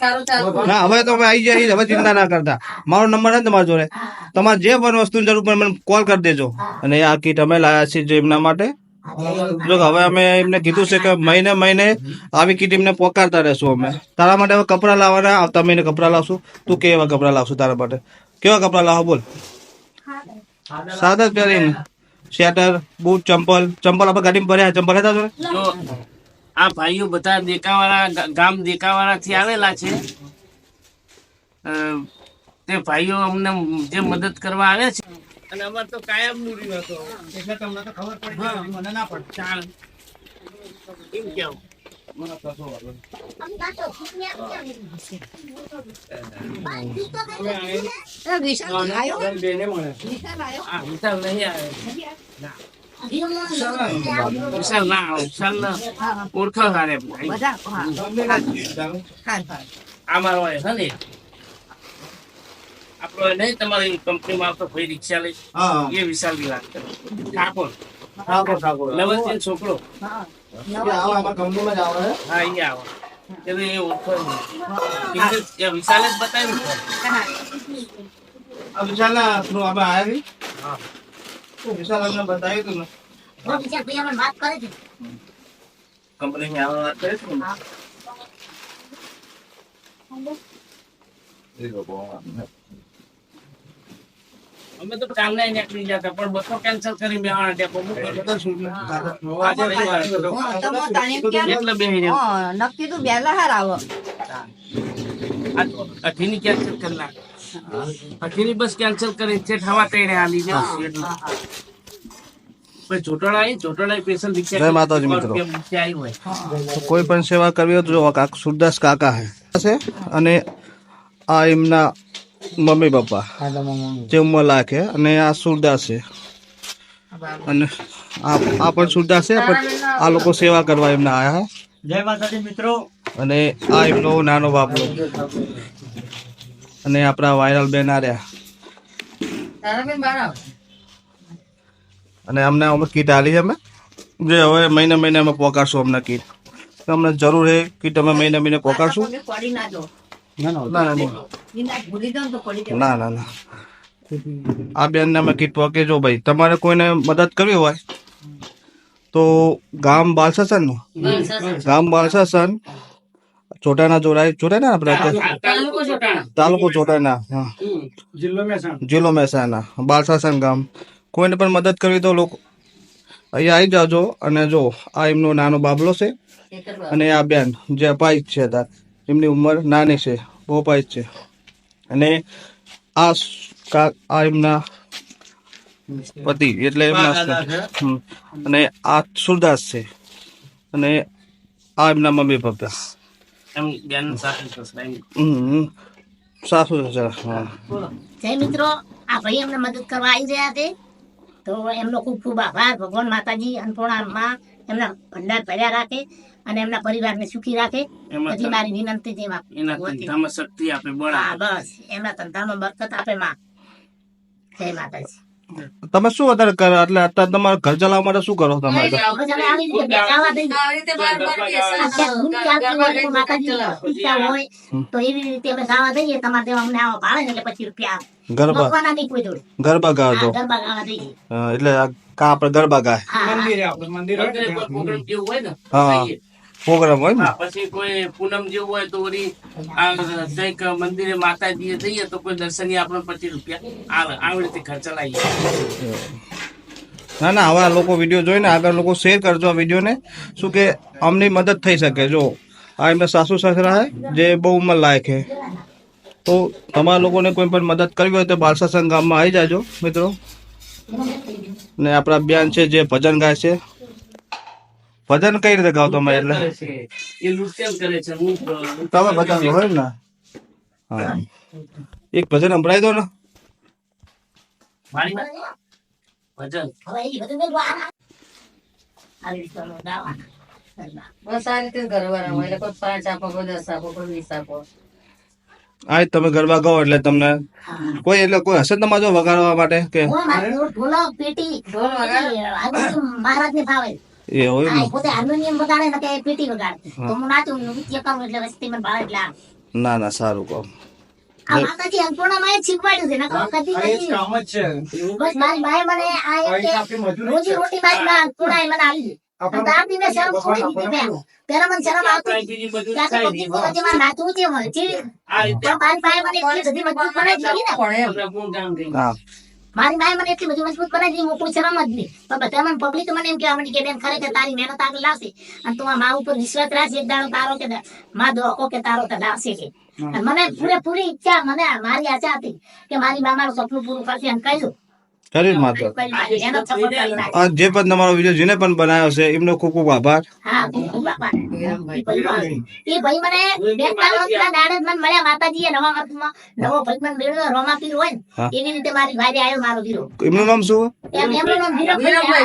ના હવે તો આવી જાય હવે ચિંતા ના કરતા. મારો નંબર છે ને તમારા જોડે? તમારે જે પણ વસ્તુ જરૂર પડે મને કોલ કરી દેજો. અને આ કીટ અમે લાયા છીએ જે એમના માટે. જો હવે અમે એમને કીધું છે કે મહિને મહિને આવી કીટ એમને પોકારતા રહેશું અમે. તારા માટે હવે કપડાં લાવવાના આવતા મહિને કપડાં લાવશું? તું કેવા કપડાં લાવશું તારા માટે? કેવા કપડાં લાવો બોલ? સાદા જ પહેરીને. સ્વેટર બૂટ ચંપલ. ચંપલ આપણે ગાડીમાં ભર્યા ચંપલ હતા જોડે જો. આ ભાઈઓ બધા દેકાવાળા ગામ દેકાવાળા થી આવેલા છે. તે ભાઈઓ અમને જે મદદ કરવા આવ્યા છે. અને અમાર તો કાયમનું રહ્યું હતો. એટલે તમને તો ખબર પડી મને ના પડે. ચાલ. એમ કેવું આ વિશાલ નહીં આવે. વિશાલ વિશાલ ઓળખો હારે આ મારો એ ને આપણો નહીં તમારી કંપનીમાં આવતો ભાઈ રિક્ષા લઈ હા. એ વિશાલની વાત કરો ઠાકોર ઠાકોર ઠાકોર છોકરો આવો કંપનીમાં જ આવે હા. અહીંયા આવે એટલે એ ઓળખો નહીં. વિશાલે જ બતાવ્યું વિશાલ આ વિશાલના થ્રુ વિશાલ અમને બતાવ્યું હતું ને? કંપનીમાં આવવા વાત કરી હતી અમે તો કાલના ય નીકળી જતા પણ બસો કેન્સલ કરી. આજે રવિવાર હતો. એટલે બેહી નક્કી તું બેલા હાર આવો. આ અઠીની કેન્સલ કરી નાખ. બસ કેન્સલ કરી છે હવા તઈને આલી જય માતાજી મિત્રો. તો કોઈ પણ સેવા કરવી હોય તો જો સુરદાસ કાકા હે. અને આ એમના મમ્મી પપ્પા. જે ઉંમર લાગે અને આ સુરદાસ છે. અને આ આ પણ સુરદાસ છે પણ આ લોકો સેવા કરવા એમના આયા હે. જય માતાજી મિત્રો. અને આ એમનો નાનો બાપલો અને આપણા વાયરલ બેન આ રહ્યા. અને અમને અમે કીટ આલી છે અમે. જે હવે મહિને મહિને અમે પોકારશું અમને કીટ. તો અમને જરૂર છે કીટ અમે મહિને મહિને પોકારશું. ના ના ના આ બેનને અમે કીટ પોકેજો ભાઈ. તમારે કોઈને મદદ કરવી હોય તો ગામ બાલસાસનનું ગામ બાલસાસન ચોટાના જોડાય ચોટાના આપણે તાલુકો ચોટાણા તાલુકો ચોટાના હા. જિલ્લો મહેસાણા. જિલ્લો મહેસાણા બાલસાસન ગામ. કોઈને પણ મદદ કરવી તો લોકો અહીંયા આવી જાજો અને જો આ એમનો નાનો બાબલો છે અને આ બેન જે અપાહિત છે એમની ઉંમર નાની છે બહુ અપાહિત છે. અને આ આ એમના પતિ એટલે એમના અને આ સુરદાસ છે. અને આ એમના મમ્મી પપ્પા. એમ બેન સાથે સસરા હમ સાસુ સસરા જય મિત્રો આ ભાઈ અમને મદદ કરવા આવી રહ્યા છે તો એમનો ખૂબ ખૂબ આભાર ભગવાન માતાજી અન્નપૂર્ણા માં એમના ભંડાર ભર્યા રાખે અને એમના પરિવારને સુખી રાખે પછી મારી વિનંતી છે. એના ધંધામાં શક્તિ આપે બળ હા બસ એમના ધંધામાં બરકત આપે માં જય માતાજી તમે શું અત્યારે કરો? એટલે અત્યારે તમારે ઘર ચલાવવા માટે શું કરો તમે. ગરબા. હા, એટલે આ ગરબા ગાય? હા, પ્રોગ્રામ હોય પછી કોઈ પૂનમ જેવું હોય તો વળી આ કંઈક મંદિરે માતાજીએ જઈએ તો કોઈ દર્શનીય આપણે પચીસ રૂપિયા આવે. આવી રીતે ખર્ચ લાવીએ ના ના આવા લોકો વીડિયો જોઈને આગળ લોકો શેર કરજો આ વિડીયોને શું કે અમની મદદ થઈ શકે. જો આ એમના સાસુ સસરા છે જે બહુ ઉંમર લાયક છે તો તમારા લોકોને કોઈ પણ મદદ કરવી હોય તો બાલસાસન ગામમાં આવી જાજો મિત્રો. ને આપણા બેન છે જે ભજન ગાય છે ભજન કઈ રીતે ગાવ તમે એટલે? એ લૂંટેલ કરે છે. હું તમે ભજન હોય ને? હા. એક ભજન સંભળાવી દો ને. ભજન? આ- તમે ગરબા ગાઓ એટલે તમને કોઈ એટલે કોઈ હશે તમારે જો વગાડવા માટે કે? ઢોલ- ઢોલક, પેટી, ઢોલ વગાડે? મહારાજ ને ફાવે. એ હા, પોતે હાર્મોનિયમ વગાડે ને કે પેટી વગાડે તો હું નાચું નૃત્ય કરું એટલે વસ્તી મને ભાવે એટલે ના ના સારું કહો. આ માતાજી અન્નપૂર્ણામાં એ શીખવાડ્યું છે નકર કદી આ એ જ કદી કામ જ છે. બસ મારી બાએ મને આ એમ અહીં કે આપણી મજૂરી રોજી રોટી મારી અન્નપૂર્ણાએ મને આપી શરમ છોડી દીધી. પેલા મને શરમ આવતી ત્યાં મારે નાચવું છે મને. જે આ પણ મારી બાએ મને એટલી બધી મજબૂત બનાવી દીધી ને. મારી બાએ મને એટલી બધી મજબૂત બનાવી દીધી હું કોઈ શરમ જ નહીં. પણ બધા મને પબ્લિક મને એમ કહેવા માંડી કે બેન ખરેખર તારી મહેનત આગળ લાવશે. અને તું આ મા ઉપર વિશ્વાસ રાખશે એક દાડો તારો કે મા દોકો કે તારો તો લાવશે કે મને પૂરેપૂરી ઈચ્છા મને મારી આશા હતી કે મારી મા મારું સપનું પૂરું કરશે એમ કહ્યું નાખી. આ જે પણ તમારો વીડિયો જેને પણ બનાવ્યો છે એમનો ખૂબ ખૂબ આભાર. હા ખૂબ ખૂબ આભાર. વિરમભાઈ. એ ભાઈ મને બે ત્રણ વર્ષના દાડે જ મને મળ્યા માતાજીએ નવા નવો ભાઈ મને મેળવ્યો હોય એવી રીતે મારી ભાઈ આવ્યો મારો વીરો. એમનું નામ શું? એમનું નામ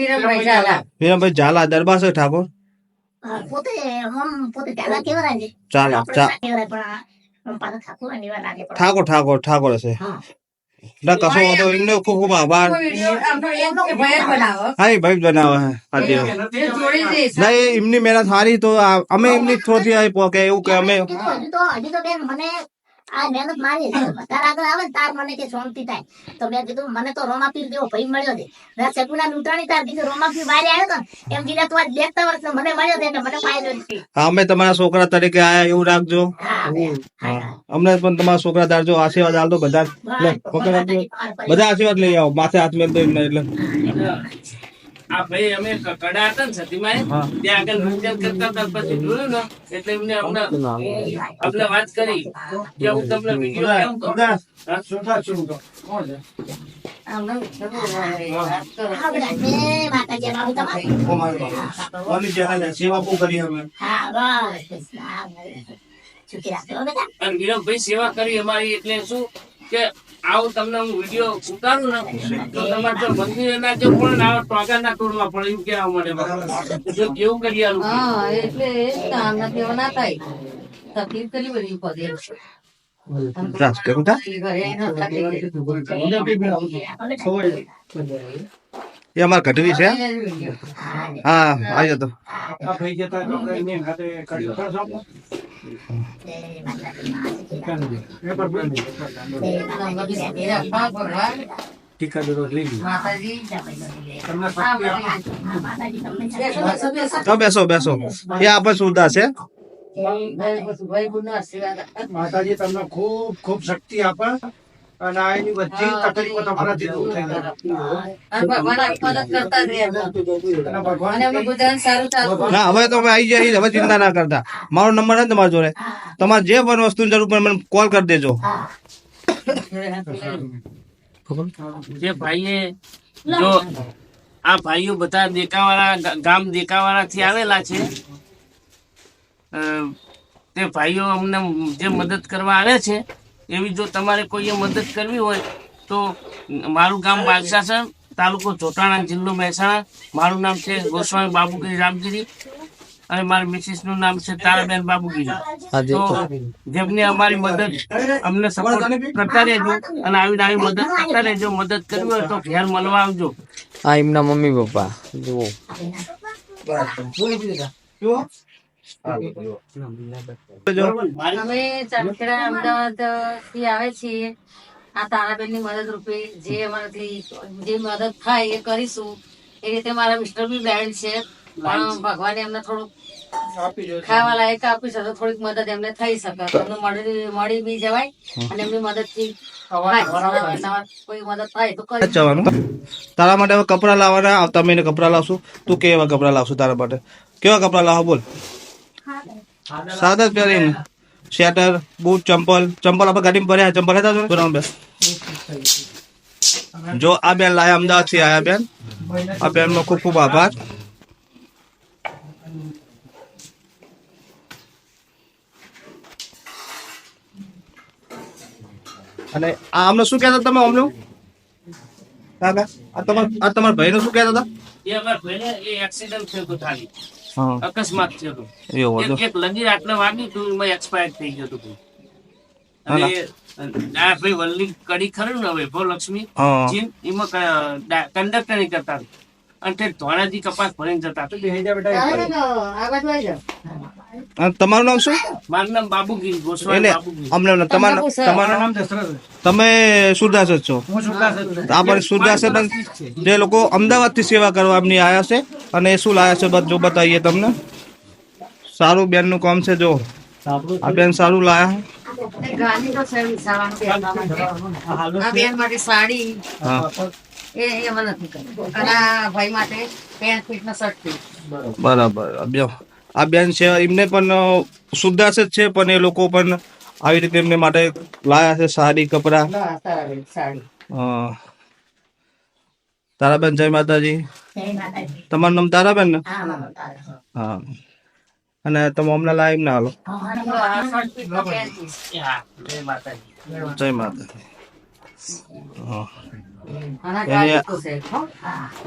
વીરભાઈ ઝાલા. દરબાર છે ઠાકોર? હા, પોતે હમ છે ચાલા ઠાકોર ઠાકોર ઠાકોર હશે. હા. ના કશો વાંધો એમનો ખૂબ ખૂબ આભાર. હા એ ભાઈ બનાવે દઈશ. ના એમની મહેનત સારી તો અમે એમની થોડી આવી પોકે એવું કે અમે આ મહેનત મારી. તાર આગળ આવે ને તાર મને કે શાંતિ થાય. તો મેં કીધું મને તો રોમાપીર જેવો ભાઈ મળ્યો છે. મેં સગુના લૂંટાણી તાર કીધું રોમાપીર બહાર આવ્યો તો એમ કીધા તું આજ બેસતા વર્ષ મને મળ્યો એટલે મને ફાયદો છે. અમે તમારા છોકરા તરીકે આયા એવું રાખજો. અમને પણ તમારા છોકરા દારજો આશીર્વાદ આલજો બધા. બધા આશીર્વાદ લઈ આવો માથે હાથ મેલ દો એમને એટલે. આ ભાઈ અમે કડા હતા ને સતીમાએ. ત્યાં આગળ નૃત્ય કરતા હતા પછી જોયું ને એટલે એમને હમણાં આપણે વાત કરી કે હું તમને વીડિયો કેમ કહું? હા? સુધા છું કોણ છે? સેવા બહુ કરી અમે હા, બસ. સેવા કરી અમારી એટલે શું કે આવું તમને હું વીડિયો ઉતારું ને તો તમારે જો મંદિરે ના જો પણ ને ટોકા ના તોડવા પડે એવું કેવા મળે જો કેવું કરી આલું. હા એટલે એ જ તો આમના તેવા ના થાય. તકલીફ કેટલી બધી પડે કેવું ન એ અમારા કઢવી છે હા? આવી જતો આ ભાઈ જતા તો બેસો, બેસો, એ આપણે સુવિધા છે. માતાજી તમને ખૂબ ખૂબ શક્તિ આપે અને એની બધી તકલીફો તમારાથી દૂર થઈ જાય હવે તો અમે આવી જાય હવે ચિંતા ના કરતા. મારો નંબર છે ને તમારા જોડે? તમારે જે પણ વસ્તુની જરૂર પડે મને કોલ કરી દેજો. જે ભાઈએ જો આ ભાઈઓ બધા દેકાવાળા ગામ દેકાવાળા થી આવેલા છે અ, તે ભાઈઓ અમને જે મદદ કરવા આવે છે એવી જો તમારે કોઈએ મદદ કરવી હોય તો મારું ગામ બાગસાસણ તાલુકો ચોટાણા જિલ્લો મહેસાણા. મારું નામ છે ગોસ્વામી બાબુગીરી રામગીરી અને મારા મિસિસનું નામ છે તારાબેન બાબુગીરી. તો જેમને અમારી મદદ અમને સપોર્ટ કરતા રહેજો અને આવી આવી મદદ કરતા રહેજો. મદદ કરવી હોય તો ઘેર મળવા આવજો. આ એમના મમ્મી પપ્પા. જુઓ. અમે ચાંદખેડા અમદાવાદથી આવે છીએ. આ તારાબેનની મદદ રૂપે જે અમારાથી જે મદદ થાય એ કરીશું. એ રીતે મારા મિસ્ટર બી બેન છે. પણ ભગવાને એમને થોડુંક ખાવા લાયક આપી છે થોડીક મદદ એમને થઈ શકે. એમને મળી મળી બી જવાય અને એમની મદદથી મદદ થાય તો તારા માટે કપડા લાવવાના આવતા મહિને કપડા લાવશું. તું કેવા કપડા લાવશું તારા માટે? કેવા કપડા લાવો બોલ. સાદા જ પહેરીને. સ્વેટર બૂટ ચંપલ. ચંપલ આપણે ગાડીમાં ભર્યા ચંપલ હતા જો બરાબર બેન જો આ બેન લાયા અમદાવાદથી આયા બેન. આ બેન નો ખૂબ ખૂબ આભાર. અને આ અમને શું કહેતા તમે અમને? કાકા આ તમાર આ તમારા નું શું કહેતા હતા? એ અમારા ભાઈને એ એક્સિડન્ટ થયો હતો ખાલી હા અકસ્માત થયો હતો. એક લગીર આટલે વાગ્યું હતું એમાં એક્સપાયર થઈ ગયો હતો અને આ ભાઈ વલ્લી કડી ખરું ને હવે ભો લક્ષ્મી. હા. એમાં કંડક્ટર નહીં કરતા અને તે ધોળાજી કપાસ ભરીને જતા હતા. તમારું નામ શું? મારું નામ બાબુગીરી ગોસ્વામી બાબુગીરી. અમને તમારું તમારું નામ દશરથ તમે સુરદાસ જ છો. હું સુરદાસ જ છું. આપણે પણ સુરદાસ જે લોકો અમદાવાદથી સેવા કરવા એમની આયા છે અને શું લાયા છે બધું બતાવીએ તમને. સારું બેનનું કામ છે જો. આ બેન સારું લાયા. બેન. નો બરાબર. આ બેન છે એમને પણ સુદ્ધાસ જ છે પણ એ લોકો પણ આવી રીતે એમને માટે લાયા છે સાડી કપડા. તારાબેન જય માતાજી. તમારું નામ તારાબેન ને? હા, અને તમે અમને લાઈવ ના હાલો. જય માતાજી.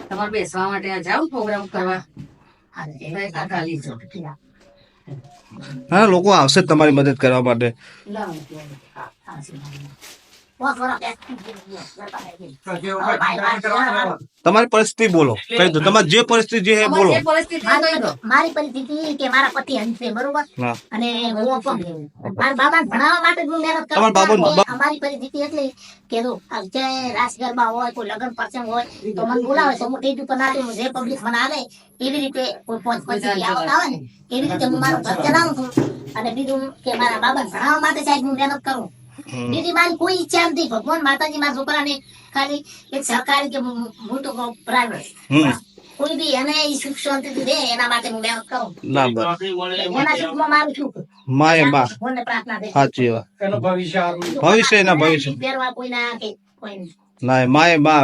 તમારે બેસવા માટે જાવ પ્રોગ્રામ કરવા? હા, લોકો આવશે તમારી મદદ કરવા માટે. હા, હા, તમારી પરિસ્થિતિ બોલો. કહી દો. તમારે જે પરિસ્થિતિ જે બોલો. મારી પરિસ્થિતિ કે મારા પતિ હંસે બરોબર? અને હું મારા બાબા ભણાવવા માટે હું મહેનત કરું. તમારા બાબાને કારણ કે બા- અમારી પરિસ્થિતિ એટલી કે જો જે રાસ ગરબા હોય કોઈ લગ્ન પ્રસંગ હોય તો મને બોલાવે તો હું ટેજ ઉપર ના નાચું જે પબ્લિક મને આવે એવી રીતે કોઈ પોચ પછી આવતા હોય ને એવી રીતે હું મારું ઘર ચલાવું છું. અને બીજું કે મારા બાબા ભણાવવા માટે સાહેબ હું મહેનત કરું. બીજી મારી કોઈ ઈચ્છા નથી. ભગવાન માતાજી મારા છોકરાને ખાલી એક સહકારી કે હું તો પ્રાઇવેટ કોઈ બી એને ઈ સુખ શાંતિ દે એના માટે હું મહેનત કરું ના બસ. એના સુખમાં મારું સુખ. માય મા ભગવાનને પ્રાર્થના દે. સાચી વાત. એનો ભવિષ્ય ભવિષ્ય એના ભવિષ્ય. પહેરવા કોઈના કે કોઈ ના માય મા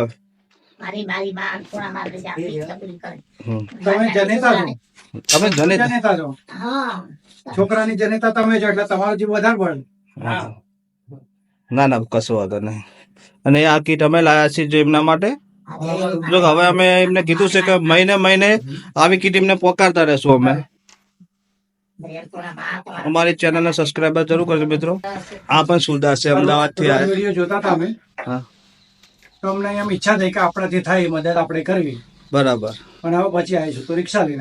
મારી મારી માં થોડા મારે જે આપી કરે. તમે જનેતા છો? તમે જનેતા. છો? હા. છોકરાની જનેતા તમે છો એટલે તમારું જીવ વધારે બળ હા. ના ના કશો વાંધો નહીં. અને આ કીટ અમે લાયા છીએ જો એમના માટે. જો હવે અમે એમને કીધું છે કે મહિને મહિને આવી કીટ એમને પોકારતા રહેશું અમે. અમારી ચેનલને સબસ્ક્રાઈબર જરૂર કરજો મિત્રો. આ પણ સુરદાસ છે અમદાવાદથી થી વીડિયો જોતા હતા અમે. હા. તો અમને એમ ઈચ્છા થઈ કે આપણાથી થાય એ મદદ આપણે કરવી. બરાબર. પણ હવે પછી આવીશું તો રિક્ષા લઈને.